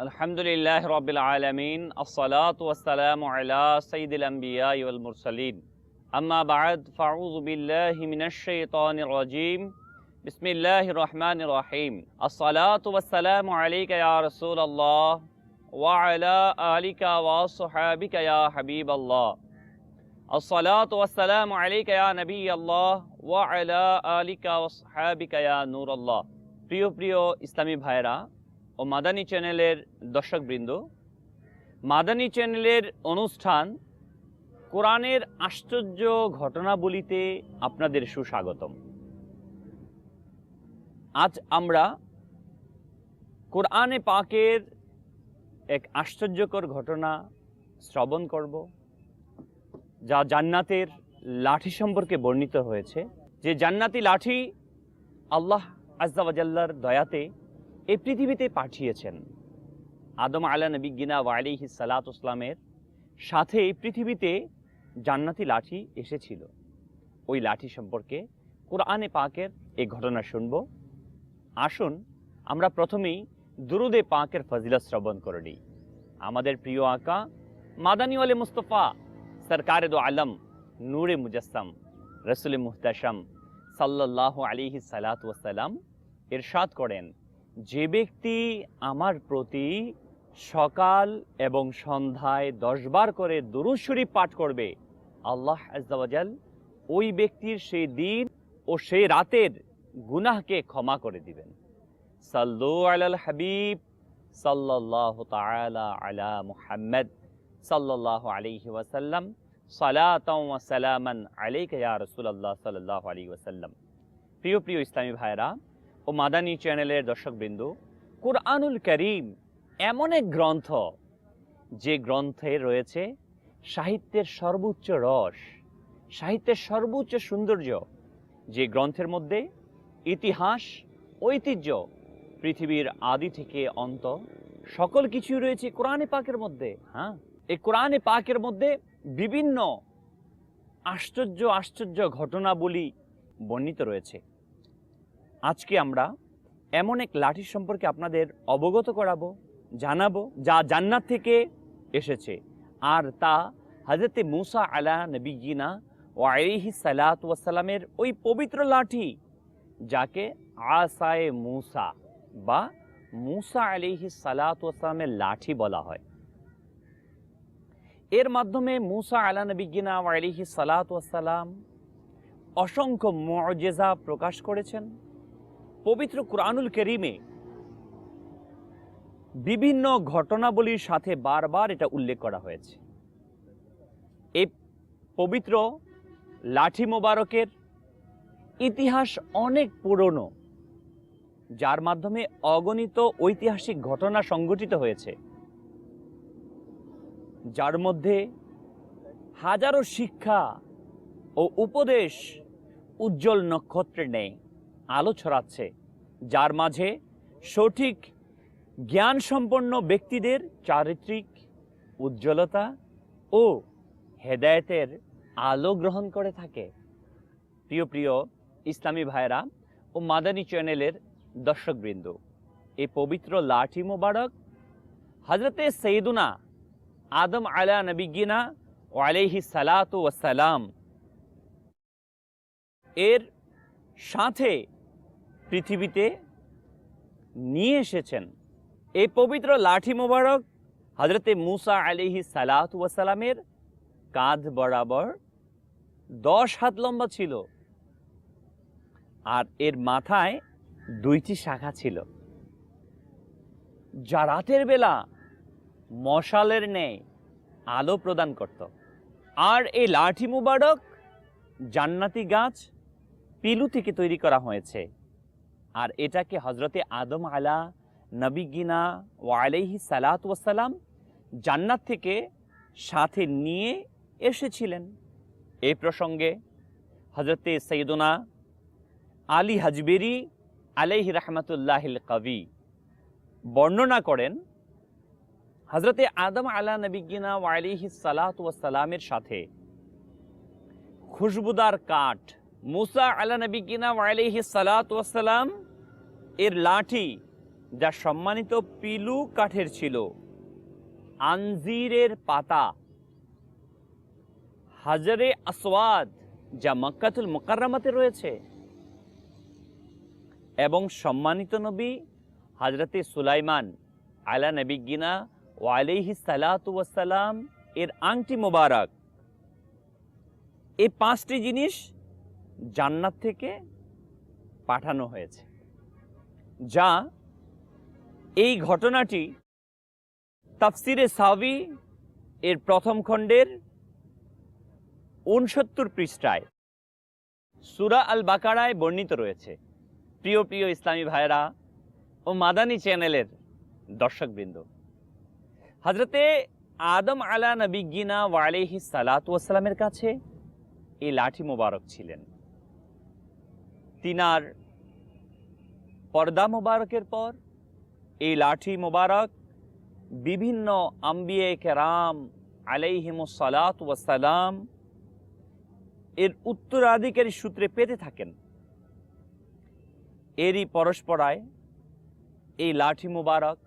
الحمد لله رب العالمين الصلاة والسلام على سيد الأنبياء والمرسلين أما بعد فأعوذ بالله من الشيطان الرجيم بسم الله الرحمن الرحيم الصلاة والسلام عليك يا رسول الله وعلى آلك وصحابك يا حبيب الله الصلاة والسلام عليك يا نبي الله وعلى آلك وصحابك يا نور الله প্রিয় প্রিয় ইসলামী ভাইরা ও মাদানী চ্যানেলের দর্শকবৃন্দ, মাদানী চ্যানেলের অনুষ্ঠান কোরআনের আশ্চর্য ঘটনাবলিতে আপনাদের সুস্বাগতম। আজ আমরা কোরআনে পাকের এক আশ্চর্যকর ঘটনা শ্রবণ করব, যা জান্নাতের লাঠি সম্পর্কে বর্ণিত হয়েছে। যে জান্নাতি লাঠি আল্লাহ আজ্জাওয়াজাল্লার দয়াতে এই পৃথিবীতে পাঠিয়েছেন। আদম আলা নবী গিনা ওয়ালিহি সালাত ইসলামের সাথে এই পৃথিবীতে জান্নাতি লাঠি এসেছিল। ওই লাঠি সম্পর্কে কোরআনে পাকের এই ঘটনা শুনব। আসুন, আমরা প্রথমেই দুরুদে পাকের ফজিলা শ্রবণ করে নিই। আমাদের প্রিয় আঁকা মাদানী ওয়ালে মুস্তফা, সরকার দো আলম, নূরে মুজাসম রসুল মুহতাসম সাল্লাহ আলিহি সালাত ওয়াসালাম এরশাদ করেন। যে ব্যক্তি আমার প্রতি সকাল এবং সন্ধ্যায় দশবার করে দুরুদ পাঠ করবে, আল্লাহ আজাল ওই ব্যক্তির সেই দিন ও সেই রাতের গুনাহকে ক্ষমা করে দিবেন। সাল্লু আলাল হাবিব সাল্লাহ আলা মুহাম্মদ সাল্লাহ আলাইহি ওয়াসাল্লাম সালাতাম আলাইকা রাসূলুল্লাহ সাল্লাল্লাহু আলাইহি ওয়াসাল্লাম প্রিয় প্রিয় ইসলামী ভাইরা ও মাদানী চ্যানেলের দর্শকবৃন্দ, কোরআনুল করিম এমন এক গ্রন্থ, যে গ্রন্থে রয়েছে সাহিত্যের সর্বোচ্চ রস, সাহিত্যের সর্বোচ্চ সৌন্দর্য, যে গ্রন্থের মধ্যে ইতিহাস, ঐতিহ্য, পৃথিবীর আদি থেকে অন্ত সকল কিছু রয়েছে কোরআনে পাকের মধ্যে হ্যাঁ? এই কোরআনে পাকের মধ্যে বিভিন্ন আশ্চর্য আশ্চর্য ঘটনাবলী বর্ণিত রয়েছে। আজকে আমরা এমন এক লাঠি সম্পর্কে আপনাদের অবগত করাবো, জানাব, যা জান্নাত থেকে এসেছে। আর তা হজরতে মুসা আলা নবীনা ও আলিহি সালাত ওয়াসালামের ওই পবিত্র লাঠি, যাকে আসায়ে মুসা বা মুসা আলিহি সালাত ওয়াসালামের লাঠি বলা হয়। এর মাধ্যমে মুসা আলা নবীনা ও আলিহি সালাত ওয়াসালাম অসংখ্য মজেজা প্রকাশ করেছেন। পবিত্র কোরআনুল করিমে বিভিন্ন ঘটনাবলীর সাথে বারবার এটা উল্লেখ করা হয়েছে। এই পবিত্র লাঠি মোবারকের ইতিহাস অনেক পুরনো, যার মাধ্যমে অগণিত ঐতিহাসিক ঘটনা সংঘটিত হয়েছে। যার মধ্যে হাজারো শিক্ষা ও উপদেশ উজ্জ্বল নক্ষত্রের নেই আলো ছড়াচ্ছে। যার মাঝে সঠিক জ্ঞান সম্পন্ন ব্যক্তিদের চারিত্রিক উজ্জ্বলতা ও হেদায়েতের আলো গ্রহণ করে থাকে। প্রিয় প্রিয় ইসলামী ভাইরা ও মাদানী চ্যানেলের দর্শকবৃন্দ এই পবিত্র লাঠি মোবারক হজরতে সৈদুনা আদম আলা নবিগিনা ও আলাইহি সালাত ওয়াসালাম এর সাথে পৃথিবীতে নিয়ে এসেছেন। এই পবিত্র লাঠি মোবারক হজরতে মুসা আলিহি সালাত কাঁধ বরাবর দশ হাত লম্বা ছিল আর এর মাথায় দুইটি শাখা ছিল। যা রাতের বেলা মশালের ন্যায় আলো প্রদান করত। আর এই লাঠি মুবারক জান্নাতি গাছ পিলু থেকে তৈরি করা হয়েছে। আর এটাকে হজরতে আদম আলা নবীগিনা ও আলাইহি সালাত ওয়াসালাম জান্নাত থেকে সাথে নিয়ে এসেছিলেন। এই প্রসঙ্গে হজরতে সৈদুনা আলী হাজবেরি আলাইহি রহমতুল্লাহিল কবি বর্ণনা করেন হজরতে আদম আলা নবিগিনা ও আলিহি সালাত ওয়াসালামের সাথে খুশবুদার কাঠ, মুসা আলা নবী কিনা আলাইহি সালাত ওয়াসালাম এর লাঠি যা সম্মানিত পিলু কাঠের ছিল। আনজিরের পাতা। হাজারে আসওয়াদ যা মক্কাতুল মোকাররামাতে রয়েছে। এবং সম্মানিত নবী হজরতে সুলাইমান আলা নবিগিনা ও আলাইহি সালাতু ওয়াসালাম এর আংটি মোবারক। এই পাঁচটি জিনিস জান্নাত থেকে পাঠানো হয়েছে। যা এই ঘটনাটি তাফসিরে সাবি এর প্রথম খণ্ডের উনসত্তর পৃষ্ঠায় সুরা আল বাকারায় বর্ণিত রয়েছে। প্রিয় প্রিয় ইসলামী ভাইরা ও মাদানী চ্যানেলের দর্শকবৃন্দ হজরতে আদম আলা নবিগিনা ওয়ালেহি সালাত ওয়াসালামের কাছে এই লাঠি মোবারক ছিলেন। তিনার পর্দা মোবারকের পর, এই লাঠি মোবারক বিভিন্ন আম্বিয়ে কেরাম আলাইহিমসালাত ওয়াসালাম এর উত্তরাধিকারী সূত্রে পেতে থাকেন। এরই পরস্পরায় এই লাঠি মুবারক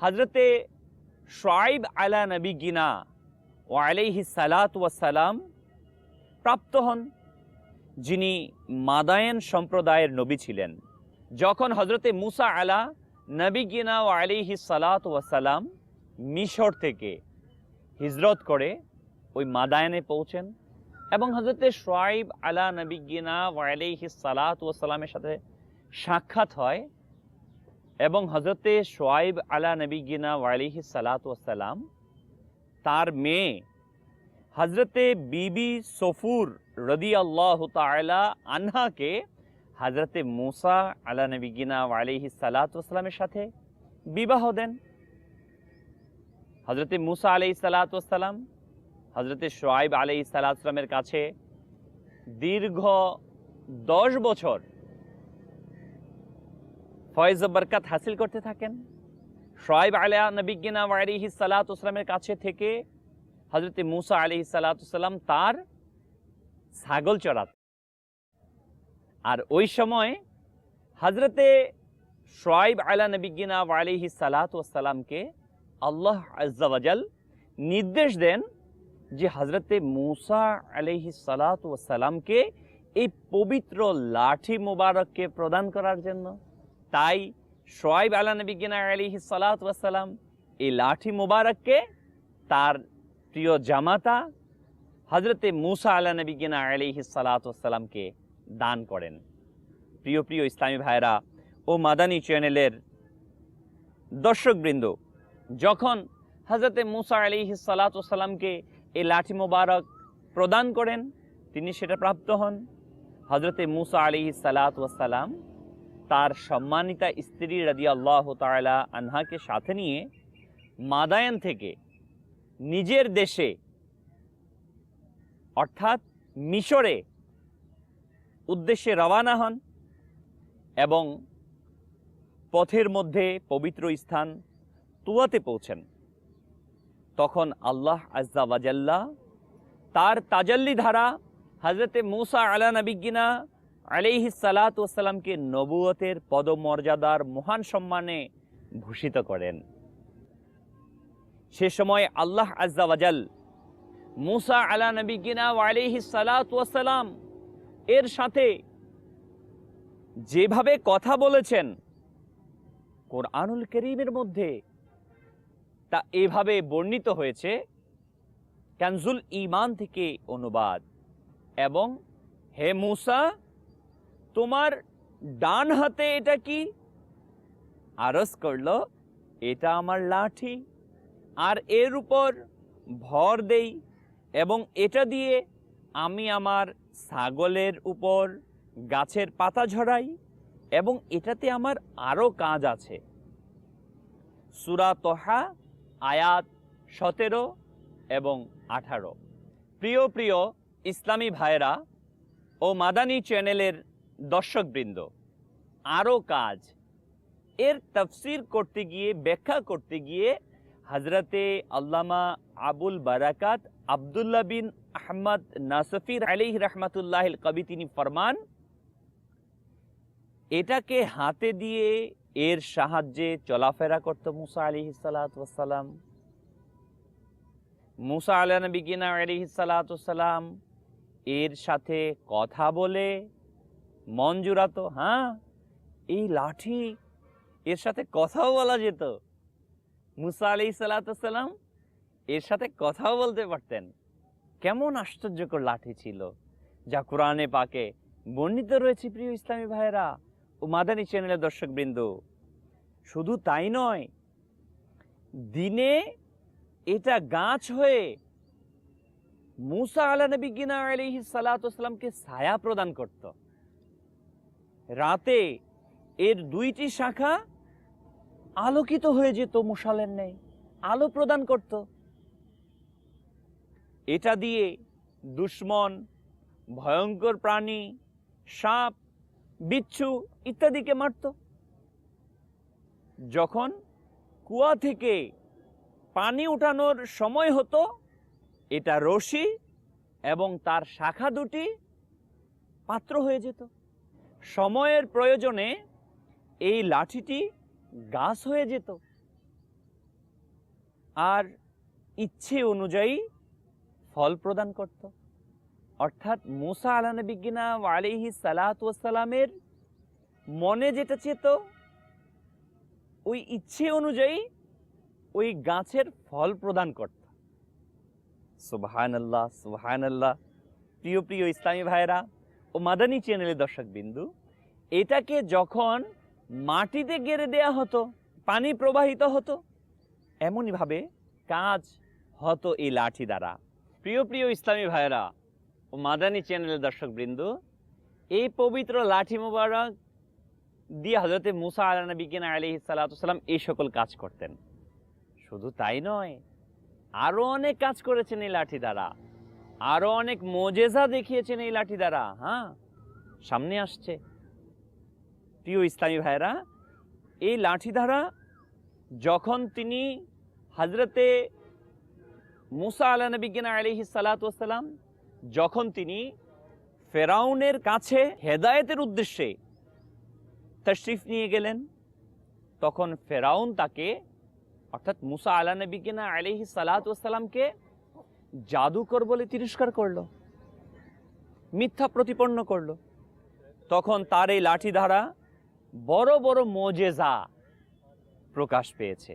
হজরতে শোয়াইব আলা নবী গিনা ও আলাইহি সালাত ওয়াসালাম প্রাপ্ত হন, যিনি মাদায়েন সম্প্রদায়ের নবী ছিলেন। যখন হজরতে মুসা আলা নবী গিনা ও আলিহি সালাত ওয়াসালাম মিশর থেকে হিজরত করে ওই মাদায়নে পৌঁছেন এবং হজরতে সোয়াইব আলা নবী গিনা ও আলিহি সালাত ওয়াসালামের সাথে সাক্ষাৎ হয় এবং হজরতে সোয়াইব আলা নবী গিনা ও আলিহি সালাত ওয়াসালাম তার মেয়ে হজরতে বিবি সফুর রদি আল্লাহ তালা আনহাকে হজরতে মুসা আলা নবীনা আলিহি সালাতামের সাথে বিবাহ দেন। হজরতে মুসা আলি সালাতাম হজরতে সোয়াইব আলি সালাতামের কাছে দীর্ঘ দশ বছর ফয়েজ বরকাত হাসিল করতে থাকেন। সোয়াইব আলিয়া নবীনা আলিহি সালাতামের কাছে থেকে হজরতে মুসা আলি সালাতাম তার ছাগল চড়াত আর ওই সময় হজরতে শোয়াইব আলা নবীনা আলিহি সালাতামকে আল্লাহ আজাল নির্দেশ দেন যে হজরতে মুসা আলিহি সালাতামকে এই পবিত্র লাঠি মুবারককে প্রদান করার জন্য। তাই শোয়াইব আলা নবীনা আলিহি সালাতাম এই লাঠি মুবারককে তার প্রিয় জামাতা হজরতে মুসা আলা নবীনা আলিহি সালাতামকে দান করেন। প্রিয় প্রিয় ইসলামী ভাইরা ও মাদানী চ্যানেলের দর্শকবৃন্দ, যখন হজরতে মুসা আলী সালাতামকে এই লাঠি মোবারক প্রদান করেন, তিনি সেটা প্রাপ্ত হন। হজরতে মুসা আলী সালাতাম তার সম্মানিতা স্ত্রী রাজি আল্লাহ তালা আনহাকে সাথে নিয়ে মাদায়ন থেকে নিজের দেশে, অর্থাৎ মিশরে উদ্দেশ্যে রওয়ানা হন এবং পথের মধ্যে পবিত্র স্থান তুয়াতে পৌঁছেন। তখন আল্লাহ আজ্জাওয়াজাল্লাহ তার তাজাল্লি ধারা হজরতে মুসা আলা নবিগিনা আলিহি সালাতামকে নবুয়তের পদমর্যাদার মহান সম্মানে ভূষিত করেন। সে সময় আল্লাহ আজ্জাওয়াজাল মুসা আলা নবিগিনা আলিহি সালাতাম এর সাথে যেভাবে কথা বলেছেন, কোরআনুল করিমের মধ্যে তা এভাবে বর্ণিত হয়েছে ক্যানজুল ইমান থেকে অনুবাদ। এবং হে মুসা, তোমার ডান হাতে এটা কি? আরস করল, এটা আমার লাঠি, আর এর উপর ভর দেই, এবং এটা দিয়ে আমি আমার ছাগলের উপর গাছের পাতা ঝরাই এবং এটাতে আমার আরও কাজ আছে। সুরা তোহা, আয়াত সতেরো এবং আঠারো। প্রিয় প্রিয় ইসলামী ভাইরা ও মাদানী চ্যানেলের দর্শকবৃন্দ, আরও কাজ। এর তফসির করতে গিয়ে, ব্যাখ্যা করতে গিয়ে হজরতে আল্লামা আবুল বারাকাত আবদুল্লাহ বিন আহমদ নাসফির আলিহ রহমতুল্লাহ কবি তিনি ফরমান, এটাকে হাতে দিয়ে এর সাহায্যে চলাফেরা করত মুসা আলী সালাতাম মুসা আলা নবীনা আলী সালাতাম এর সাথে কথা বলে মন জুড়াতো হ্যাঁ এই লাঠি, এর সাথে কথাও বলা যেত। মুসা আলি সাল্লাম এর সাথে কথাও বলতে পারতেন। কেমন আশ্চর্যকর লাঠি ছিল, যা কোরআনে পাকে বর্ণিত রয়েছে প্রিয় ইসলামী ভাইয়েরা ও মাদানী চ্যানেলের দর্শকবৃন্দ। শুধু তাই নয়, দিনে এটা গাছ হয়ে মুসা আলা নবী গিনা আলিহি সালাতামকে ছায়া প্রদান করত। রাতে এর দুইটি শাখা আলোকিত হয়ে যেত মুসালের নেই আলো প্রদান করত। এটা দিয়ে দুশ্মন, ভয়ঙ্কর প্রাণী, সাপ, বিচ্ছু ইত্যাদিকে মারত। যখন কুয়া থেকে পানি উঠানোর সময় হতো, এটা রশি এবং তার শাখা দুটি পাত্র হয়ে যেত। সময়ের প্রয়োজনে এই লাঠিটি গাছ হয়ে যেত। আর ইচ্ছে অনুযায়ী ফল প্রদান করত। অর্থাৎ মুসা আলা নবিগিনা আলিহি সালাতামের মনে যেটা চেত ওই ইচ্ছে অনুযায়ী ওই গাছের ফল প্রদান করত। সুবাহান আল্লাহ আল্লাহ প্রিয় প্রিয় ইসলামী ভাইরা ও মাদানী চ্যানেলের দর্শক বিন্দু এটাকে যখন মাটিতে গেড়ে দেয়া হতো, পানি প্রবাহিত হতো এমনইভাবে কাজ হতো এই লাঠি দ্বারা। প্রিয় প্রিয় ইসলামী ভাইয়েরা ও মাদানী চ্যানেলের দর্শক বৃন্দ এই পবিত্র লাঠি মোবারক দিয়ে হজরতে মুসা আলা নবীনা আলি সালাতাম এই সকল কাজ করতেন। শুধু তাই নয় আরও অনেক কাজ করেছেন এই লাঠি দ্বারা। আরও অনেক মোজেজা দেখিয়েছেন এই লাঠি দ্বারা হ্যাঁ? সামনে আসছে। প্রিয় ইসলামী ভাইরা এই লাঠি দ্বারা যখন তিনি হজরতে মুসা আলা নবীনা আলিহি সালাতাম যখন তিনি ফেরাউনের কাছে হেদায়েতের উদ্দেশ্যে তশরিফ নিয়ে গেলেন, তখন ফেরাউন তাকে, অর্থাৎ মুসা আলা নবীনা আলিহি সালাতামকে জাদুকর বলে তিরস্কার করল, মিথ্যা প্রতিপন্ন করল। তখন তার এই লাঠি দ্বারা বড় বড় মোজেজা প্রকাশ পেয়েছে।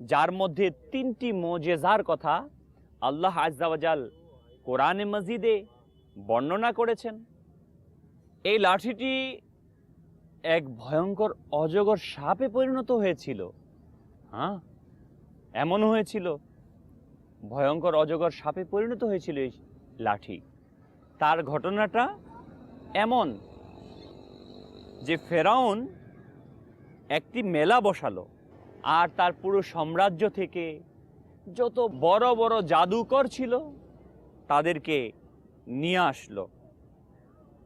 যার মধ্যে তিনটি মোজেজার কথা আল্লাহ আজাল কোরআনে মসজিদে বর্ণনা করেছেন। এই লাঠিটি এক ভয়ঙ্কর অজগর সাপে পরিণত হয়েছিল। হ্যাঁ? এমন হয়েছিল। ভয়ঙ্কর অজগর সাপে পরিণত হয়েছিল এই লাঠি। তার ঘটনাটা এমন যে ফেরাউন একটি মেলা বসালো। আর তার পুরো সাম্রাজ্য থেকে যত বড় বড় জাদুকর ছিল, তাদেরকে নিয়ে আসলো।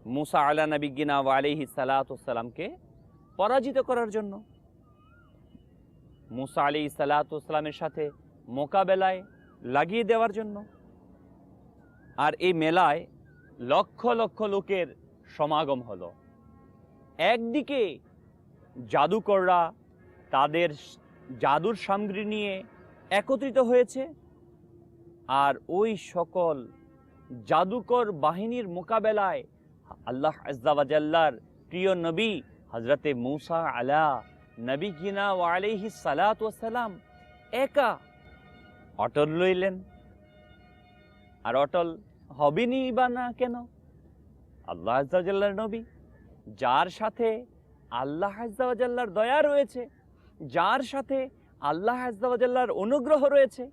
মুসা আলা নবিগিনা আলিহি সালাতামকে পরাজিত করার জন্য। মুসা আলি সালাতামের সাথে মোকাবেলায় লাগিয়ে দেওয়ার জন্য। আর এই মেলায় লক্ষ লক্ষ লোকের সমাগম হলো। একদিকে জাদুকররা তাদের জাদুর সামগ্রী নিয়ে একত্রিত হয়েছে আর ওই সকল জাদুকর বাহিনীর মোকাবেলায় আল্লাহ আজাল্লার প্রিয় নবী হজরতে মৌসা আলা নবী কিনা ও আলিহি সালাম একা অটল রইলেন। আর অটল হবেনি বা না কেন? আল্লাহ আজাল্লার নবী, যার সাথে আল্লাহ আজাল্লার দয়া রয়েছে। যার সাথে আল্লাহ আজাল্লার অনুগ্রহ রয়েছে,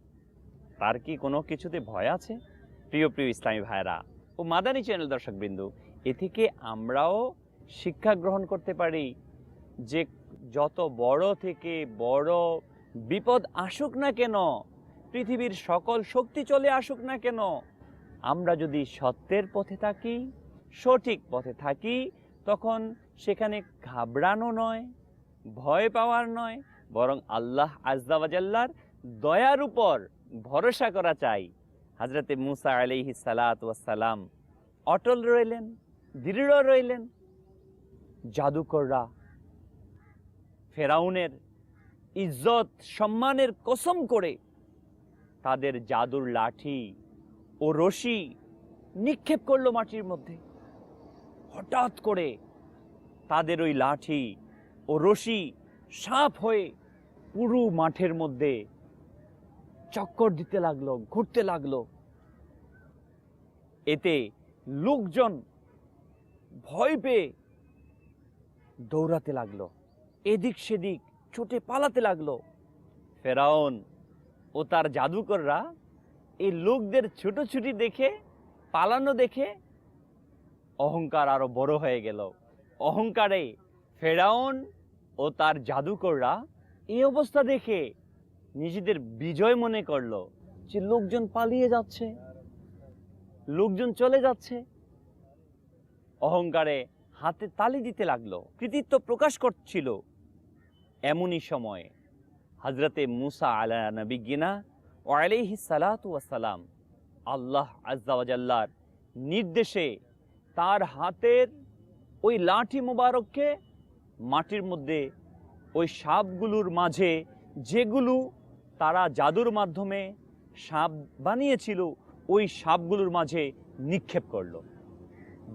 তার কি কোনো কিছুতে ভয় আছে? প্রিয় প্রিয় ইসলামী ভাইরা ও মাদানী চ্যানেল দর্শক বিন্দু এ থেকে আমরাও শিক্ষা গ্রহণ করতে পারি যে যত বড় থেকে বড় বিপদ আসুক না কেন, পৃথিবীর সকল শক্তি চলে আসুক না কেন, আমরা যদি সত্যের পথে থাকি, সঠিক পথে থাকি, তখন সেখানে ঘাবড়ানো নয়। ভয় পাওয়ার নয়, বরং আল্লাহ আজদাবাজাল্লার দয়ার উপর ভরসা করা চাই। হাজরতে মুসা আলিহি সালাত সালাম অটল রইলেন, দৃঢ় রইলেন। জাদুকররা, ফেরাউনের ইজ্জত, সম্মানের কসম করে তাদের জাদুর লাঠি ও রশি নিক্ষেপ করল মাটির মধ্যে। হঠাৎ করে তাদের ওই লাঠি ও রশি সাপ হয়ে পুরো মাঠের মধ্যে চক্কর দিতে লাগল, ঘুরতে লাগল। এতে লোকজন ভয় পেয়ে দৌড়াতে লাগল। এদিক সেদিক ছুটে পালাতে লাগল। ফেরাউন ও তার জাদুকররা এই লোকদের ছুটোছুটি দেখে, পালানো দেখে অহংকার আরও বড় হয়ে গেল। অহংকারে ফেরাউন ও তার জাদুকররা এই অবস্থা দেখে নিজেদের বিজয় মনে করল যে লোকজন পালিয়ে যাচ্ছে, লোকজন চলে যাচ্ছে। অহংকারে হাতে তালি দিতে লাগল, কৃতিত্ব প্রকাশ করছিল এমনই সময়। হজরতে মুসা আলা নবিগিনা ও আলাইহি সালাতু ওয়াসালাম আল্লাহ আজ্জাওয়াজাল্লার নির্দেশে তার হাতের ওই লাঠি মোবারককে মাটির মধ্যে ওই সাপগুলোর মাঝে যেগুলো তারা জাদুর মাধ্যমে সাপ বানিয়েছিল, ওই সাপগুলোর মাঝে নিক্ষেপ করল।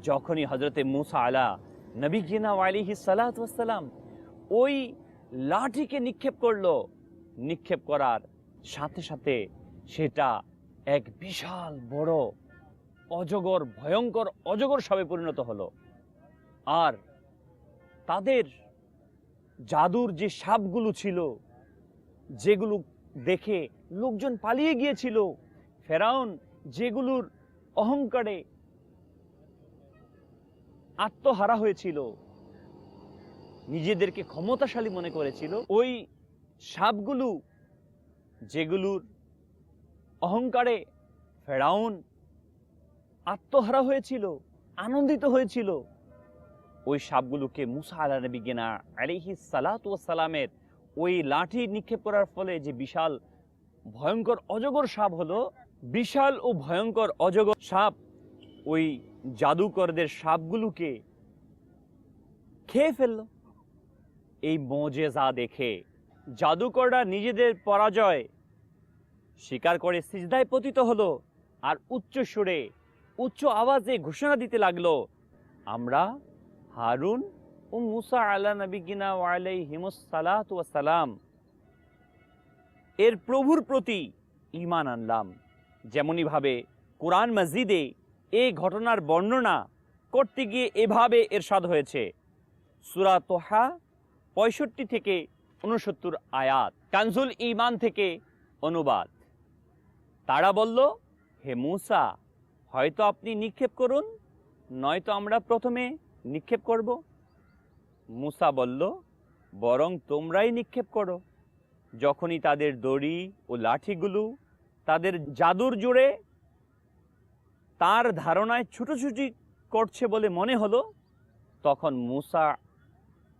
যখনই হজরতে মুসা আলা নবী গিনা আলিহি সালাতাম ওই লাঠিকে নিক্ষেপ করল, নিক্ষেপ করার সাথে সাথে সেটা এক বিশাল বড় অজগর, ভয়ঙ্কর অজগর সাপে পরিণত হলো। আর তাদের জাদুর যে সাপগুলো ছিল, যেগুলো দেখে লোকজন পালিয়ে গিয়েছিল, ফেরাউন যেগুলোর অহংকারে আত্মহারা হয়েছিল, নিজেদেরকে ক্ষমতাশালী মনে করেছিল, ওই সাপগুলো যেগুলোর অহংকারে ফেরাউন আত্মহারা হয়েছিল, আনন্দিত হয়েছিল ওই সাপগুলোকে মুসা আলা নবী গেনা আলিহি সালাত সালামের ওই লাঠি নিক্ষেপ করার ফলে যে বিশাল ভয়ঙ্কর অজগর সাপ হলো, বিশাল ও ভয়ঙ্কর অজগর সাপ ওই জাদুকরদের সাপগুলোকে খেয়ে ফেলল। এই মজেজা দেখে জাদুকররা নিজেদের পরাজয় স্বীকার করে সিজদায় পতিত হলো আর উচ্চ সুরে, উচ্চ আওয়াজে ঘোষণা দিতে লাগল, আমরা হারুন ও মুসা আলা নবিগিনা ওয়ালাই হিমুসালাত সালাম। এর প্রভুর প্রতি ঈমান আনলাম। যেমনইভাবে কোরআন মসজিদে এই ঘটনার বর্ণনা করতে গিয়ে এভাবে এরশাদ হয়েছে। সুরা তোহা পঁয়ষট্টি থেকে উনসত্তর আয়াত, কানজুল ইমান থেকে অনুবাদ। তারা বলল, হে মূসা, হয়তো আপনি নিক্ষেপ করুন, নয়তো আমরা প্রথমে নিক্ষেপ করব। মুসা বলল, বরং তোমরাই নিক্ষেপ করো। যখনই তাদের দড়ি ও লাঠিগুলো তাদের জাদুর জোরে তার ধারণায় ছুটোছুটি করছে বলে মনে হলো, তখন মুসা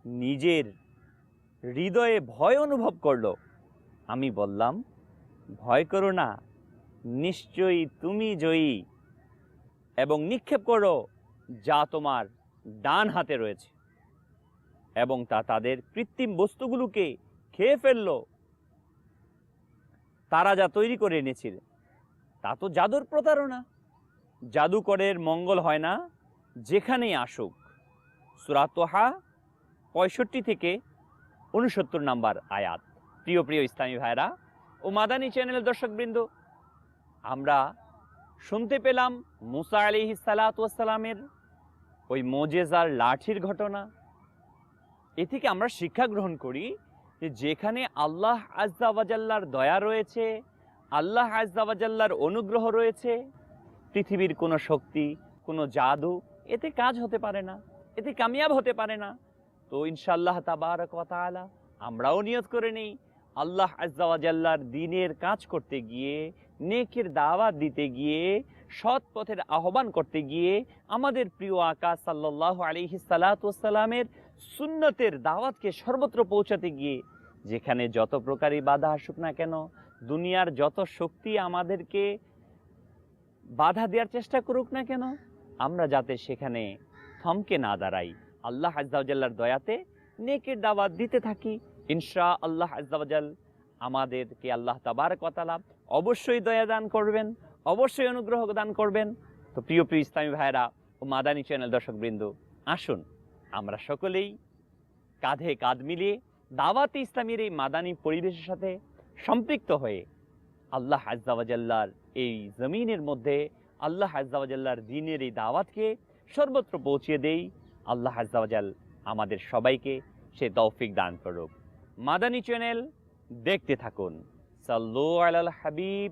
নিজের হৃদয়ে ভয় অনুভব করল। আমি বললাম, ভয় করো না, নিশ্চয়ই তুমি জয়ী এবং নিক্ষেপ করো যা তোমার ডান হাতে রয়েছে এবং তা তাদের কৃত্রিম বস্তুগুলোকে খেয়ে ফেলল। তারা যা তৈরি করে এনেছিল, তা তো জাদুর প্রতারণা। জাদুকরের মঙ্গল হয় না যেখানেই আসুক। সুরাতোহা পঁয়ষট্টি থেকে উনসত্তর নাম্বার আয়াত। প্রিয় প্রিয় ইসলামী ভাইরা ও মাদানী চ্যানেলের দর্শকবৃন্দ, আমরা শুনতে পেলাম মুসা আলি সালাতামের ওই মোজেজার লাঠির ঘটনা। এ থেকে আমরা শিক্ষা গ্রহণ করি যে যেখানে আল্লাহ আজ্জাওয়াজাল্লার দয়া রয়েছে, আল্লাহ আজ্জাওয়াজাল্লার অনুগ্রহ রয়েছে, পৃথিবীর কোনো শক্তি, কোনো জাদু এতে কাজ হতে পারে না, এতে কামিয়াব হতে পারে না। তো ইনশাল্লাহ ওয়া তাআলা আমরাও নিয়ত করে নেই আল্লাহ আজ্জাওয়াজাল্লার দিনের কাজ করতে গিয়ে, নেকের দাওয়াত দিতে গিয়ে সৎ পথের আহ্বান করতে গিয়ে আমাদের প্রিয় আকা সাল্লাহ আলিহি সালাতামের সুন্নতের দাওয়াতকে সর্বত্র পৌঁছাতে গিয়ে, যেখানে যত প্রকারই বাধা আসুক না কেন, দুনিয়ার যত শক্তি আমাদেরকে বাধা দেওয়ার চেষ্টা করুক না কেন, আমরা যাতে সেখানে থমকে না দাঁড়াই। আল্লাহ আজ্জাউজাল্লার দয়াতে নেকের দাওয়াত দিতে থাকি। ইনশা আল্লাহ আজাল আমাদেরকে আল্লাহ তাবার কথালা অবশ্যই দয়া দান করবেন। অবশ্যই অনুগ্রহ দান করবেন। তো প্রিয় প্রিয় ইসলামী ভাইরা ও মাদানী চ্যানেল দর্শকবৃন্দ, আসুন আমরা সকলেই কাঁধে কাঁধ মিলিয়ে দাওয়াতে ইসলামীর এই মাদানী পরিবেশের সাথে সম্পৃক্ত হয়ে আল্লাহ আজাল্লার এই জমিনের মধ্যে, আল্লাহ আজাল্লার দিনের এই দাওয়াতকে সর্বত্র পৌঁছিয়ে দেই। আল্লাহ আজাল আমাদের সবাইকে সে তৌফিক দান করুক। মাদানী চ্যানেল দেখতে থাকুন। সাল্লু আলাল হাবিব।